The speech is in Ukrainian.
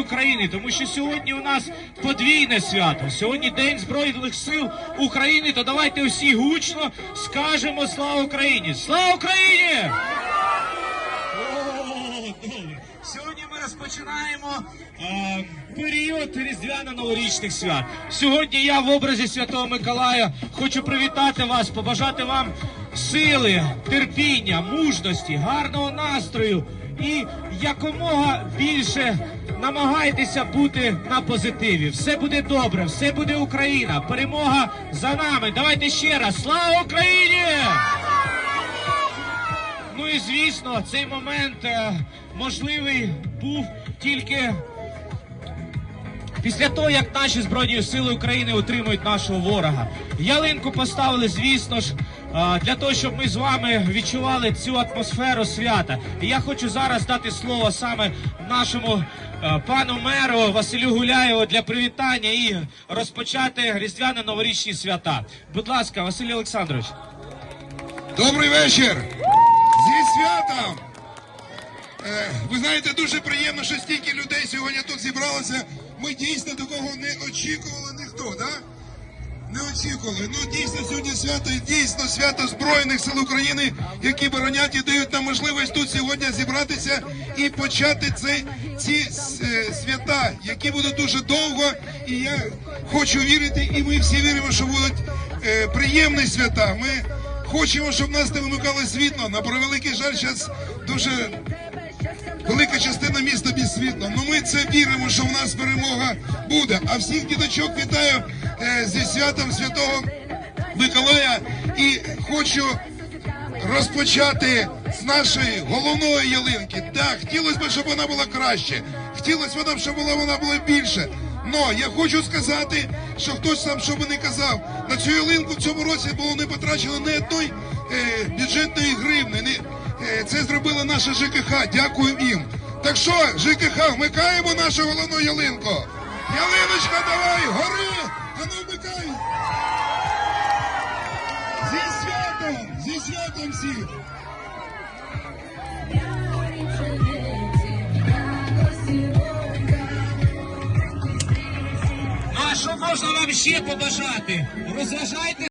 України, тому що сьогодні у нас подвійне свято. Сьогодні День Збройних сил України. То давайте всі гучно скажемо слава Україні! Слава Україні! Сьогодні ми розпочинаємо е, період різдвяно-новорічних свят. Сьогодні я в образі Святого Миколая хочу привітати вас, побажати вам сили, терпіння, мужності, гарного настрою і якомога більше намагайтеся бути на позитиві. Все буде добре, все буде Україна. Перемога за нами. Давайте ще раз. Слава Україні! Ну і звісно, цей момент е, можливий був тільки після того, як наші збройні сили України утримують нашого ворога. Ялинку поставили, звісно ж, для того, щоб ми з вами відчували цю атмосферу свята. І я хочу зараз дати слово саме нашому е, пану меру Василю Гуляєву для привітання і розпочати різдвяно-новорічні свята. Будь ласка, Василь Олександрович. Добрий вечір! Зі святом! Е, ви знаєте, дуже приємно, що стільки людей сьогодні тут зібралося. Ми дійсно такого не очікували ніхто, да? Не очікували. Ну дійсно сьогодні свято, дійсно свято Збройних сил України, які боронять і дають нам можливість тут сьогодні зібратися і почати ці, ці е, свята, які будуть дуже довго. І я хочу вірити, і ми всі віримо, що будуть е, приємні свята. Ми хочемо, щоб нас не вимикало світло. На превеликий жаль, зараз дуже частина міста без світла. Ну ми це віримо, що в нас перемога буде. А всіх діточок вітаю е, зі святом Святого Миколая і хочу розпочати з нашої головної ялинки. Так, хотілося б, щоб вона була краще. Хотілося б, щоб була вона була більше. Но я хочу сказати, що хтось там що би не казав, на цю ялинку в цьому році було не потрачено ні одної е, бюджетної гривни. Не, е, це зробила наша ЖКХ. Дякую їм. Так що, ЖКХ, вмикаємо нашу головну ялинку. Ялиночка, давай, гори! А ну вмикай! Зі святом! Зі святом всіх! А що можна вам ще побажати? Розважайте